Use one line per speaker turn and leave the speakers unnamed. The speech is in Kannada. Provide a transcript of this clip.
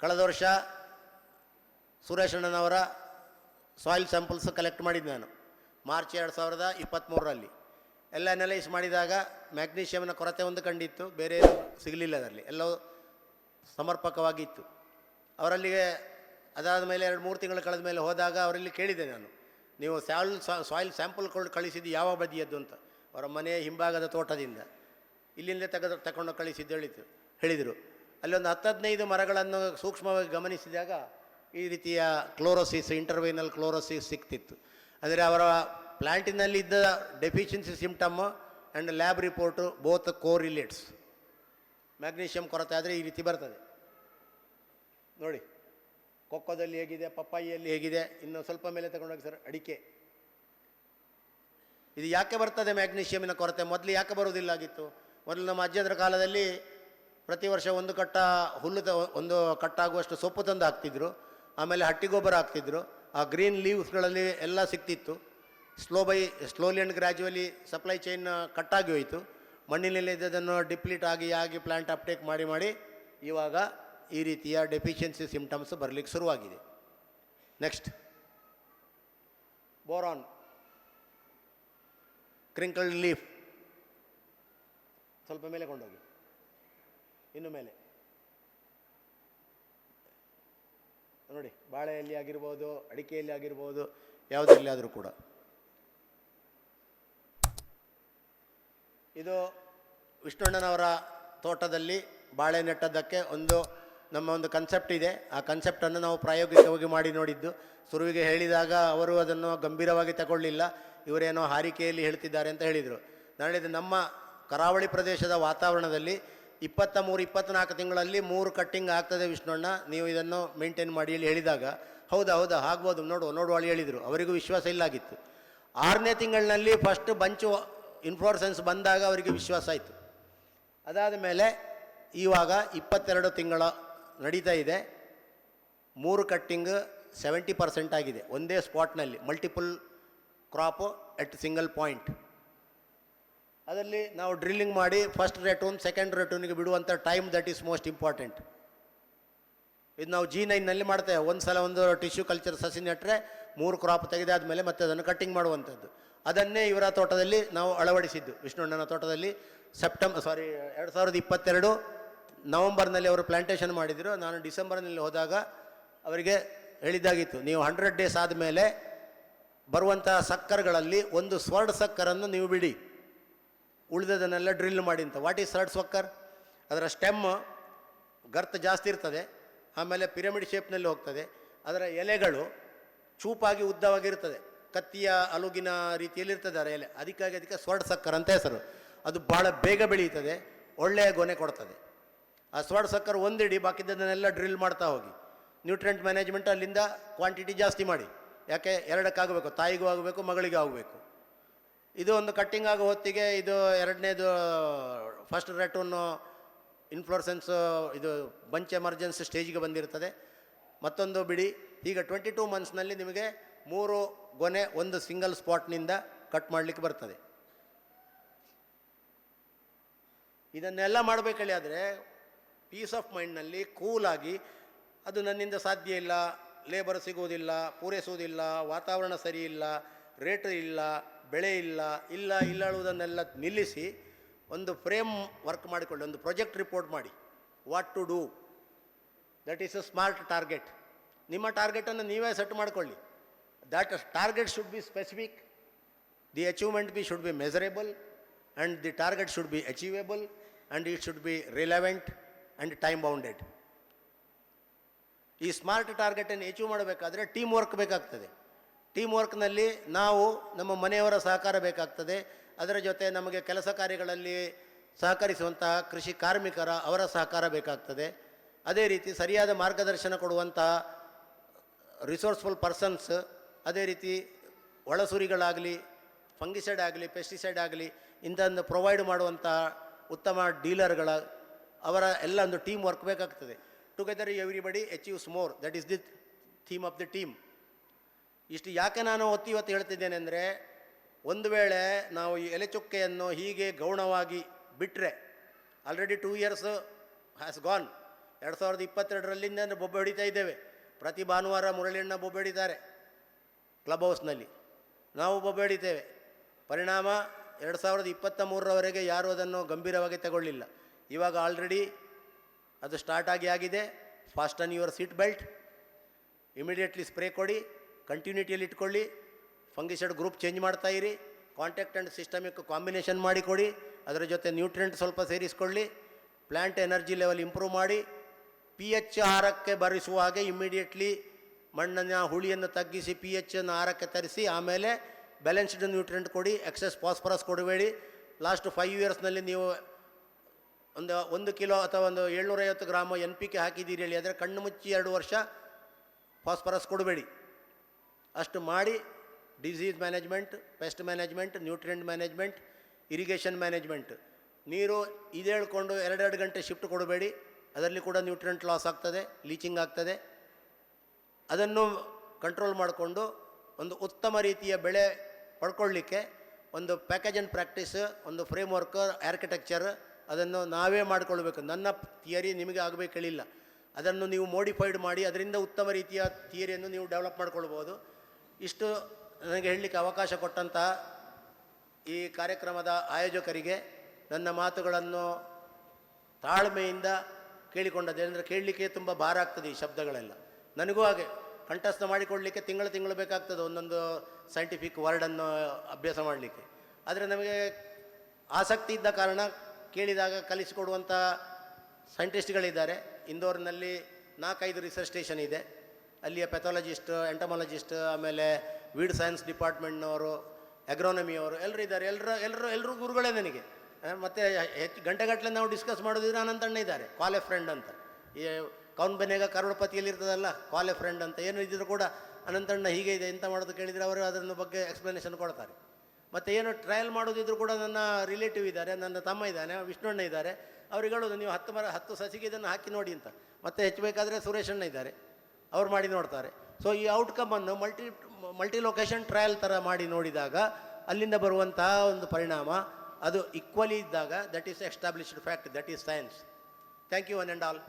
ಕಳೆದ ವರ್ಷ ಸುರೇಶಣ್ಣನವರ ಸಾಯಿಲ್ ಸ್ಯಾಂಪಲ್ಸ್ ಕಲೆಕ್ಟ್ ಮಾಡಿದ್ದೆ ನಾನು. ಮಾರ್ಚ್ ಎರಡು ಸಾವಿರದ ಇಪ್ಪತ್ತ್ಮೂರರಲ್ಲಿ ಎಲ್ಲ ಅನಲೈಸ್ ಮಾಡಿದಾಗ ಮ್ಯಾಗ್ನೀಷಿಯಮ್ನ ಕೊರತೆ ಒಂದು ಕಂಡಿತ್ತು, ಬೇರೆ ಏನು ಸಿಗಲಿಲ್ಲ ಅದರಲ್ಲಿ. ಎಲ್ಲವೂ ಸಮರ್ಪಕವಾಗಿತ್ತು. ಅವರಲ್ಲಿಗೆ ಅದಾದ ಮೇಲೆ ಎರಡು, ಮೂರು ತಿಂಗಳು ಕಳೆದ ಮೇಲೆ ಹೋದಾಗ ಅವರಲ್ಲಿ ಕೇಳಿದೆ ನಾನು, ನೀವು ಸ್ಯಾಲ್ ಸಾಯಿಲ್ ಸ್ಯಾಂಪಲ್ ಕಳಿಸಿದ್ದು ಯಾವ ಬದಿಯದ್ದು ಅಂತ. ಅವರ ಮನೆಯ ಹಿಂಭಾಗದ ತೋಟದಿಂದ. ಇಲ್ಲಿಂದ ತೆಗೆದು, ತಗೊಂಡು ಕಳಿಸಿದ್ದು ಹೇಳಿತು ಹೇಳಿದರು. ಅಲ್ಲಿ ಒಂದು ಹತ್ತು ಹದಿನೈದು ಮರಗಳನ್ನು ಸೂಕ್ಷ್ಮವಾಗಿ ಗಮನಿಸಿದಾಗ ಈ ರೀತಿಯ ಕ್ಲೋರೋಸಿಸ್, ಇಂಟರ್ವೈನಲ್ ಕ್ಲೋರೋಸಿಸ್ ಸಿಕ್ತಿತ್ತು. ಅಂದರೆ ಅವರ ಪ್ಲ್ಯಾಂಟಿನಲ್ಲಿದ್ದ deficiency symptom and lab report both correlates. Magnesium ಕೊರತೆ ಆದರೆ ಈ ರೀತಿ ಬರ್ತದೆ. ನೋಡಿ, ಕೊಕ್ಕೋದಲ್ಲಿ ಹೇಗಿದೆ, ಪಪ್ಪಾಯಿಯಲ್ಲಿ ಹೇಗಿದೆ, ಇನ್ನು ಸ್ವಲ್ಪ ಮೇಲೆ ತಗೊಂಡೋಗಿ ಸರ್, ಅಡಿಕೆ. ಇದು ಯಾಕೆ ಬರ್ತದೆ ಮ್ಯಾಗ್ನೀಷಿಯಮಿನ ಕೊರತೆ? ಮೊದಲು ಯಾಕೆ ಬರುವುದಿಲ್ಲ ಆಗಿತ್ತು? ಮೊದಲು ನಮ್ಮ ಅಜ್ಜದ್ರ ಕಾಲದಲ್ಲಿ ಪ್ರತಿ ವರ್ಷ ಒಂದು ಕಟ್ಟ ಹುಲ್ಲು ತ ಒಂದು ಕಟ್ಟಾಗುವಷ್ಟು ಸೊಪ್ಪು ತಂದು ಹಾಕ್ತಿದ್ರು. ಆಮೇಲೆ ಹಟ್ಟಿ ಗೊಬ್ಬರ ಹಾಕ್ತಿದ್ರು. ಆ ಗ್ರೀನ್ ಲೀವ್ಸ್ಗಳಲ್ಲಿ ಎಲ್ಲ ಸಿಕ್ತಿತ್ತು. Slow by slowly and gradually supply chain ಕಟ್ಟಾಗಿ ಹೋಯಿತು. ಮಣ್ಣಿನಲ್ಲಿ ಇದ್ದದನ್ನು ಡಿಪ್ಲೀಟ್ ಆಗಿ ಆಗಿ ಪ್ಲ್ಯಾಂಟ್ ಅಪ್ಟೇಕ್ ಮಾಡಿ ಮಾಡಿ ಇವಾಗ ಈ ರೀತಿಯ ಡೆಫಿಷಿಯನ್ಸಿ ಸಿಮ್ಟಮ್ಸ್ ಬರಲಿಕ್ಕೆ ಶುರುವಾಗಿದೆ. ನೆಕ್ಸ್ಟ್ ಬೋರಾನ್ ಕ್ರಿಂಕಲ್ಡ್ ಲೀಫ್ ಸ್ವಲ್ಪ ಮೇಲೆ ಕೊಂಡೋಗಿ. ಇನ್ನು ಮೇಲೆ. ನೋಡಿ, ಬಾಳೆಯಲ್ಲಿ ಆಗಿರ್ಬೋದು, ಅಡಿಕೆಯಲ್ಲಿ ಆಗಿರ್ಬೋದು ಯಾವುದರಲ್ಲಿ ಆದರೂ ಕೂಡ. ಇದು ವಿಷ್ಣುಣ್ಣನವರ ತೋಟದಲ್ಲಿ ಬಾಳೆ ನೆಟ್ಟದ್ದಕ್ಕೆ ಒಂದು ನಮ್ಮ ಒಂದು ಕನ್ಸೆಪ್ಟ್ ಇದೆ. ಆ ಕನ್ಸೆಪ್ಟನ್ನು ನಾವು ಪ್ರಾಯೋಗಿಕವಾಗಿ ಮಾಡಿ ನೋಡಿದ್ದು. ಸುರುವಿಗೆ ಹೇಳಿದಾಗ ಅವರು ಅದನ್ನು ಗಂಭೀರವಾಗಿ ತಗೊಳ್ಳಿಲ್ಲ. ಇವರೇನೋ ಹಾರಿಕೆಯಲ್ಲಿ ಹೇಳ್ತಿದ್ದಾರೆ ಅಂತ ಹೇಳಿದರು. ನಾನು ಹೇಳಿದೆ ನಮ್ಮ ಕರಾವಳಿ ಪ್ರದೇಶದ ವಾತಾವರಣದಲ್ಲಿ ಇಪ್ಪತ್ತ ಮೂರು ಇಪ್ಪತ್ತ್ನಾಲ್ಕು ತಿಂಗಳಲ್ಲಿ ಮೂರು ಕಟ್ಟಿಂಗ್ ಆಗ್ತದೆ ವಿಷ್ಣುಣ್ಣ ನೀವು ಇದನ್ನು ಮೇಂಟೈನ್ ಮಾಡಿ ಇಲ್ಲಿ ಹೇಳಿದಾಗ. ಹೌದಾ ಹೌದಾ, ಆಗ್ಬೋದು. ನೋಡು ಹೇಳಿ ಹೇಳಿದರು. ಅವರಿಗೂ ವಿಶ್ವಾಸ ಇಲ್ಲಾಗಿತ್ತು. ಆರನೇ ತಿಂಗಳಿನಲ್ಲಿ ಫಸ್ಟ್ ಬಂಚು ಇನ್ಫ್ಲೋರ್ಸೆನ್ಸ್ ಬಂದಾಗ ಅವರಿಗೆ ವಿಶ್ವಾಸ ಆಯಿತು. ಅದಾದ ಮೇಲೆ ಇವಾಗ ಇಪ್ಪತ್ತೆರಡು ತಿಂಗಳ ನಡೀತಾ ಇದೆ. ಮೂರು ಕಟ್ಟಿಂಗ್ ಸೆವೆಂಟಿ ಪರ್ಸೆಂಟ್ ಆಗಿದೆ. ಒಂದೇ ಸ್ಪಾಟ್ನಲ್ಲಿ multiple crop at single point ಅದರಲ್ಲಿ ನಾವು ಡ್ರಿಲ್ಲಿಂಗ್ ಮಾಡಿ ಫಸ್ಟ್ ರೆಟೂನ್ ಸೆಕೆಂಡ್ ರೆಟೂನಿಗೆ ಬಿಡುವಂಥ time that is most important ಇದು ನಾವು ಜಿ ನೈನ್ನಲ್ಲಿ ಮಾಡ್ತೇವೆ ಒಂದು ಸಲ ಒಂದು ಟಿಶ್ಯೂ ಕಲ್ಚರ್ ಸಸಿ ನೆಟ್ಟರೆ ಮೂರು ಕ್ರಾಪ್ ತೆಗೆದಾದ ಮೇಲೆ ಮತ್ತೆ ಅದನ್ನು ಕಟ್ಟಿಂಗ್ ಮಾಡುವಂಥದ್ದು. ಅದನ್ನೇ ಇವರ ತೋಟದಲ್ಲಿ ನಾವು ಅಳವಡಿಸಿದ್ದು. ವಿಷ್ಣುಣ್ಣನ ತೋಟದಲ್ಲಿ ಸೆಪ್ಟೆಂಬರ್ ಸಾರಿ ಎರಡು ಸಾವಿರದ ಇಪ್ಪತ್ತೆರಡು ನವಂಬರ್ನಲ್ಲಿ ಅವರು ಪ್ಲಾಂಟೇಷನ್ ಮಾಡಿದರು. ನಾನು ಡಿಸೆಂಬರ್ನಲ್ಲಿ ಹೋದಾಗ ಅವರಿಗೆ ಹೇಳಿದ್ದಾಗಿತ್ತು, ನೀವು ಹಂಡ್ರೆಡ್ ಡೇಸ್ ಆದಮೇಲೆ ಬರುವಂತಹ ಸಕ್ಕರ್ಗಳಲ್ಲಿ ಒಂದು ಸ್ವರ್ಡ್ ಸಕ್ಕರನ್ನು ನೀವು ಬಿಡಿ. ಉಳಿದದನ್ನೆಲ್ಲ ಡ್ರಿಲ್ ಮಾಡಿ ಅಂತ. ವಾಟ್ ಈಸ್ ಸರ್ಡ್ ಸಕ್ಕರ್ ಅದರ ಸ್ಟೆಮ್ ಗರ್ತ್ ಜಾಸ್ತಿ ಇರ್ತದೆ, ಆಮೇಲೆ ಪಿರಮಿಡ್ ಶೇಪ್ನಲ್ಲಿ ಹೋಗ್ತದೆ. ಅದರ ಎಲೆಗಳು ಚೂಪಾಗಿ ಉದ್ದವಾಗಿರ್ತದೆ. ಕತ್ತಿಯ ಅಲುಗಿನ ರೀತಿಯಲ್ಲಿ ಇರ್ತದೆ ಅದರ ಎಲೆ. ಅದಕ್ಕಾಗಿ ಅದಕ್ಕೆ ಸ್ವರ್ಡ್ ಸಕ್ಕರ್ ಅಂತ ಹೆಸರು. ಅದು ಭಾಳ ಬೇಗ ಬೆಳೀತದೆ, ಒಳ್ಳೆಯ ಗೊನೆ ಕೊಡ್ತದೆ. ಆ ಸ್ವರ್ಡ್ ಸಕ್ಕರ್ ಒಂದಿಡಿ, ಬಾಕಿದ್ದನ್ನೆಲ್ಲ ಡ್ರಿಲ್ ಮಾಡ್ತಾ ಹೋಗಿ. ನ್ಯೂಟ್ರೆಂಟ್ ಮ್ಯಾನೇಜ್ಮೆಂಟ್ ಅಲ್ಲಿಂದ ಕ್ವಾಂಟಿಟಿ ಜಾಸ್ತಿ ಮಾಡಿ. ಯಾಕೆ? ಎರಡಕ್ಕಾಗಬೇಕು, ತಾಯಿಗೂ ಆಗಬೇಕು, ಮಗಳಿಗೂ ಆಗಬೇಕು. ಇದು ಒಂದು ಕಟ್ಟಿಂಗ್ ಆಗೋ ಹೊತ್ತಿಗೆ ಇದು ಎರಡನೇದು ಫಸ್ಟ್ ರೆಟೂನು ಇನ್ಫ್ಲೋರ್ಸೆನ್ಸ್ ಇದು ಬಂಚ್ ಎಮರ್ಜೆನ್ಸಿ ಸ್ಟೇಜಿಗೆ ಬಂದಿರ್ತದೆ ಮತ್ತೊಂದು ಬಿಡಿ, ಈಗ ಟ್ವೆಂಟಿ ಟೂ ಮಂತ್ಸ್ನಲ್ಲಿ ನಿಮಗೆ ಮೂರು ಗೊನೆ ಒಂದು ಸಿಂಗಲ್ ಸ್ಪಾಟ್ನಿಂದ ಕಟ್ ಮಾಡಲಿಕ್ಕೆ ಬರ್ತದೆ. ಇದನ್ನೆಲ್ಲ ಮಾಡಬೇಕಲ್ಲಿ ಆದರೆ ಪೀಸ್ ಆಫ್ ಮೈಂಡ್ನಲ್ಲಿ ಕೂಲಾಗಿ ಅದು ನನ್ನಿಂದ ಸಾಧ್ಯ ಇಲ್ಲ ಲೇಬರ್ ಸಿಗುವುದಿಲ್ಲ, ಪೂರೈಸುವುದಿಲ್ಲ, ವಾತಾವರಣ ಸರಿ ಇಲ್ಲ ರೇಟ್ ಇಲ್ಲ ಬೆಳೆ ಇಲ್ಲ ಇಲ್ಲ ಇಲ್ಲ ಹೇಳುವುದನ್ನೆಲ್ಲ ನಿಲ್ಲಿಸಿ ಒಂದು ಫ್ರೇಮ್ ವರ್ಕ್ ಮಾಡಿಕೊಳ್ಳಿ ಒಂದು ಪ್ರೊಜೆಕ್ಟ್ ರಿಪೋರ್ಟ್ ಮಾಡಿ. What to do that is a smart target ನಿಮ್ಮ ಟಾರ್ಗೆಟನ್ನು ನೀವೇ ಸೆಟ್ ಮಾಡಿಕೊಳ್ಳಿ. That target should be specific the achievement be should be measurable and the target should be achievable and it should be relevant and time bounded ಈ ಸ್ಮಾರ್ಟ್ ಟಾರ್ಗೆಟನ್ನು ಅಚೀವ್ ಮಾಡಬೇಕಾದ್ರೆ ಟೀಮ್ ವರ್ಕ್ ಬೇಕಾಗ್ತದೆ. ಟೀಮ್ ವರ್ಕ್ನಲ್ಲಿ ನಾವು ನಮ್ಮ ಮನೆಯವರ ಸಹಕಾರ ಬೇಕಾಗ್ತದೆ. ಅದರ ಜೊತೆ ನಮಗೆ ಕೆಲಸ ಕಾರ್ಯಗಳಲ್ಲಿ ಸಹಕರಿಸುವಂತಹ ಕೃಷಿ ಕಾರ್ಮಿಕರ ಅವರ ಸಹಕಾರ ಬೇಕಾಗ್ತದೆ. ಅದೇ ರೀತಿ ಸರಿಯಾದ ಮಾರ್ಗದರ್ಶನ ಕೊಡುವಂತಹ ರಿಸೋರ್ಸ್ಫುಲ್ ಪರ್ಸನ್ಸ್ ಅದೇ ರೀತಿ ಒಳಸುರಿಗಳಾಗಲಿ ಫಂಗಿಸೈಡ್ ಆಗಲಿ ಪೆಸ್ಟಿಸೈಡ್ ಆಗಲಿ ಇಂಥದ್ದು ಪ್ರೊವೈಡ್ ಮಾಡುವಂಥ ಉತ್ತಮ ಡೀಲರ್ಗಳ ಅವರ ಎಲ್ಲ ಒಂದು ಟೀಮ್ ವರ್ಕ್ ಬೇಕಾಗ್ತದೆ. Together everybody achieves more that is the theme of the team ಇಷ್ಟು ಯಾಕೆ ನಾನು ಒತ್ತಿ ಇವತ್ತು ಹೇಳ್ತಿದ್ದೇನೆ ಅಂದರೆ ಒಂದು ವೇಳೆ ನಾವು ಈ ಎಲೆಚುಕ್ಕೆಯನ್ನು ಹೀಗೆ ಗೌಣವಾಗಿ ಬಿಟ್ಟರೆ already two years has gone ಎರಡು ಸಾವಿರದ ಇಪ್ಪತ್ತೆರಡರಲ್ಲಿಂದ ಬೊಬ್ಬೆ ಹೊಡಿತಾ ಇದ್ದೇವೆ. ಪ್ರತಿ ಭಾನುವಾರ ಮುರಳಿಯಣ್ಣ ಬೊಬ್ಬೆ ಹೊಡಿತಾರೆ ಕ್ಲಬ್ ಹೌಸ್ನಲ್ಲಿ ನಾವು ಬೊಬ್ಬೆ ಹೊಡಿತೇವೆ. ಪರಿಣಾಮ ಎರಡು ಸಾವಿರದ ಇಪ್ಪತ್ತ ಮೂರರವರೆಗೆ ಯಾರೂ ಅದನ್ನು ಗಂಭೀರವಾಗಿ ತಗೊಳ್ಳಿಲ್ಲ. ಇವಾಗ ಆಲ್ರೆಡಿ ಅದು ಸ್ಟಾರ್ಟ್ ಆಗಿ ಆಗಿದೆ. Fasten your seat belt immediately spray ಕೊಡಿ. ಕಂಟಿನ್ಯೂಟಿಯಲ್ಲಿ ಇಟ್ಕೊಳ್ಳಿ. ಫಂಗಿಸೈಡ್ ಗ್ರೂಪ್ ಚೇಂಜ್ ಮಾಡ್ತಾ ಇರಿ. ಕಾಂಟ್ಯಾಕ್ಟ್ ಆ್ಯಂಡ್ ಸಿಸ್ಟಮಿಕ್ ಕಾಂಬಿನೇಷನ್ ಮಾಡಿಕೊಡಿ ಅದರ ಜೊತೆ ನ್ಯೂಟ್ರಿಯೆಂಟ್ ಸ್ವಲ್ಪ ಸೇರಿಸ್ಕೊಳ್ಳಿ. ಪ್ಲ್ಯಾಂಟ್ ಎನರ್ಜಿ ಲೆವೆಲ್ ಇಂಪ್ರೂವ್ ಮಾಡಿ. ಪಿ ಎಚ್ ಆರಕ್ಕೆ ಬರಿಸುವ ಹಾಗೆ ಇಮ್ಮಿಡಿಯೇಟ್ಲಿ ಮಣ್ಣಿನ ಹುಳಿಯನ್ನು ತಗ್ಗಿಸಿ ಪಿ ಎಚ್ ಅನ್ನು ಆಹಾರಕ್ಕೆ ತರಿಸಿ, ಆಮೇಲೆ ಬ್ಯಾಲೆನ್ಸ್ಡ್ ನ್ಯೂಟ್ರಿಯೆಂಟ್ ಕೊಡಿ. ಎಕ್ಸಸ್ ಫಾಸ್ಫರಸ್ ಕೊಡಬೇಡಿ. ಲಾಸ್ಟ್ ಫೈವ್ ಇಯರ್ಸ್ನಲ್ಲಿ ನೀವು ಒಂದು ಒಂದು ಕಿಲೋ ಅಥವಾ ಒಂದು ಏಳ್ನೂರೈವತ್ತು ಗ್ರಾಮ್ ಎನ್ ಪಿ ಕೆ ಹಾಕಿದ್ದೀರಿ ಹೇಳಿ, ಆದರೆ ಕಣ್ಣು ಮುಚ್ಚಿ ಎರಡು ವರ್ಷ ಫಾಸ್ಫರಸ್ ಕೊಡಬೇಡಿ. ಅಷ್ಟು ಮಾಡಿ disease management pest management nutrient management irrigation management ನೀರು ಇದೇಳ್ಕೊಂಡು ಎರಡೆರಡು ಗಂಟೆ ಶಿಫ್ಟ್ ಕೊಡಬೇಡಿ. ಅದರಲ್ಲಿ ಕೂಡ ನ್ಯೂಟ್ರಿಯೆಂಟ್ ಲಾಸ್ ಆಗ್ತದೆ ಲೀಚಿಂಗ್ ಆಗ್ತದೆ. ಅದನ್ನು ಕಂಟ್ರೋಲ್ ಮಾಡಿಕೊಂಡು ಒಂದು ಉತ್ತಮ ರೀತಿಯ ಬೆಳೆ ಪಡ್ಕೊಳ್ಳಿಕ್ಕೆ ಒಂದು ಪ್ಯಾಕೇಜ್ ಆ್ಯಂಡ್ ಪ್ರಾಕ್ಟೀಸ್ ಒಂದು ಫ್ರೇಮ್ ವರ್ಕ್ ಆರ್ಕಿಟೆಕ್ಚರ್ ಅದನ್ನು ನಾವೇ ಮಾಡಿಕೊಳ್ಬೇಕು. ನನ್ನ ಥಿಯರಿ ನಿಮಗೆ ಆಗಬೇಕು ಅದನ್ನು ನೀವು ಮೋಡಿಫೈಡ್ ಮಾಡಿ ಅದರಿಂದ ಉತ್ತಮ ರೀತಿಯ ಥಿಯರಿಯನ್ನು ನೀವು ಡೆವಲಪ್ ಮಾಡ್ಕೊಳ್ಬೋದು. ಇಷ್ಟು ನನಗೆ ಹೇಳಲಿಕ್ಕೆ ಅವಕಾಶ ಕೊಟ್ಟಂತಹ ಈ ಕಾರ್ಯಕ್ರಮದ ಆಯೋಜಕರಿಗೆ ನನ್ನ ಮಾತುಗಳನ್ನು ತಾಳ್ಮೆಯಿಂದ ಕೇಳಿಕೊಂಡದ್ದು. ಅಂದರೆ ಕೇಳಲಿಕ್ಕೆ ತುಂಬ ಭಾರ ಆಗ್ತದೆ ಈ ಶಬ್ದಗಳೆಲ್ಲ. ನನಗೂ ಹಾಗೆ. ಕಂಠಸ್ಥ ಮಾಡಿಕೊಳ್ಳಲಿಕ್ಕೆ ತಿಂಗಳು ತಿಂಗಳು ಬೇಕಾಗ್ತದೆ ಒಂದೊಂದು ಸೈಂಟಿಫಿಕ್ ವರ್ಡನ್ನು ಅಭ್ಯಾಸ ಮಾಡಲಿಕ್ಕೆ. ಆದರೆ ನಮಗೆ ಆಸಕ್ತಿ ಇದ್ದ ಕಾರಣ ಕೇಳಿದಾಗ ಕಲಿಸಿಕೊಡುವಂಥ ಸೈಂಟಿಸ್ಟ್ಗಳಿದ್ದಾರೆ ಇಂದೋರ್ನಲ್ಲಿ ನಾಲ್ಕೈದು ರಿಸರ್ಚ್ ಸ್ಟೇಷನ್ ಇದೆ. ಅಲ್ಲಿಯ ಪೆಥಾಲಜಿಸ್ಟ್ ಎಂಟಮಾಲಜಿಸ್ಟ್ ಆಮೇಲೆ ವೀಡ್ ಸೈನ್ಸ್ ಡಿಪಾರ್ಟ್ಮೆಂಟ್ನವರು ಅಗ್ರೋನಮಿಯವರು ಎಲ್ಲರೂ ಇದ್ದಾರೆ. ಎಲ್ಲರೂ ಎಲ್ಲರೂ ಎಲ್ಲರೂ ಗುರುಗಳೇ ನನಗೆ. ಮತ್ತು ಹೆಚ್ಚು ಗಂಟೆಗಟ್ಟಲೆ ನಾವು ಡಿಸ್ಕಸ್ ಮಾಡೋದಿದ್ರೆ ಅನಂತಣ್ಣ ಇದ್ದಾರೆ. ಕ್ವಾಲೆ ಫ್ರೆಂಡ್ ಅಂತ. ಈ ಕೌನ್ ಬೆನೆಗ ಕರುಣಪತಿಯಲ್ಲಿ ಇರ್ತದಲ್ಲ ಕಾಲೆ ಫ್ರೆಂಡ್ ಅಂತ. ಏನು ಇದ್ದರೂ ಕೂಡ ಅನಂತಣ್ಣ ಹೀಗೆ ಇದೆ ಎಂತ ಮಾಡೋದು ಕೇಳಿದರೆ ಅವರು ಅದರ ಬಗ್ಗೆ ಎಕ್ಸ್ಪ್ಲನೇಷನ್ ಕೊಡ್ತಾರೆ. ಮತ್ತು ಏನು ಟ್ರಯಲ್ ಮಾಡೋದಿದ್ರು ಕೂಡ ನನ್ನ ರಿಲೇಟಿವ್ ಇದ್ದಾರೆ, ನನ್ನ ತಮ್ಮ ಇದ್ದಾನೆ ವಿಷ್ಣುಣ್ಣ ಇದ್ದಾರೆ. ಅವ್ರಿಗೆ ಹೇಳೋದು, ನೀವು ಹತ್ತು ಮರ, ಹತ್ತು ಸಸಿಗೆ ಇದನ್ನು ಹಾಕಿ ನೋಡಿ ಅಂತ. ಮತ್ತೆ ಹೆಚ್ಚಬೇಕಾದ್ರೆ ಸುರೇಶಣ್ಣ ಇದ್ದಾರೆ. ಅವ್ರು ಮಾಡಿ ನೋಡ್ತಾರೆ. ಸೊ ಈ ಔಟ್ಕಮನ್ನು ಮಲ್ಟಿ ಮಲ್ಟಿ ಲೊಕೇಶನ್ ಟ್ರಯಲ್ ಥರ ಮಾಡಿ ನೋಡಿದಾಗ ಅಲ್ಲಿಂದ ಬರುವಂತಹ ಒಂದು ಪರಿಣಾಮ ಅದು ಈಕ್ವಲಿ ಇದ್ದಾಗ that is established fact that is science thank you one and all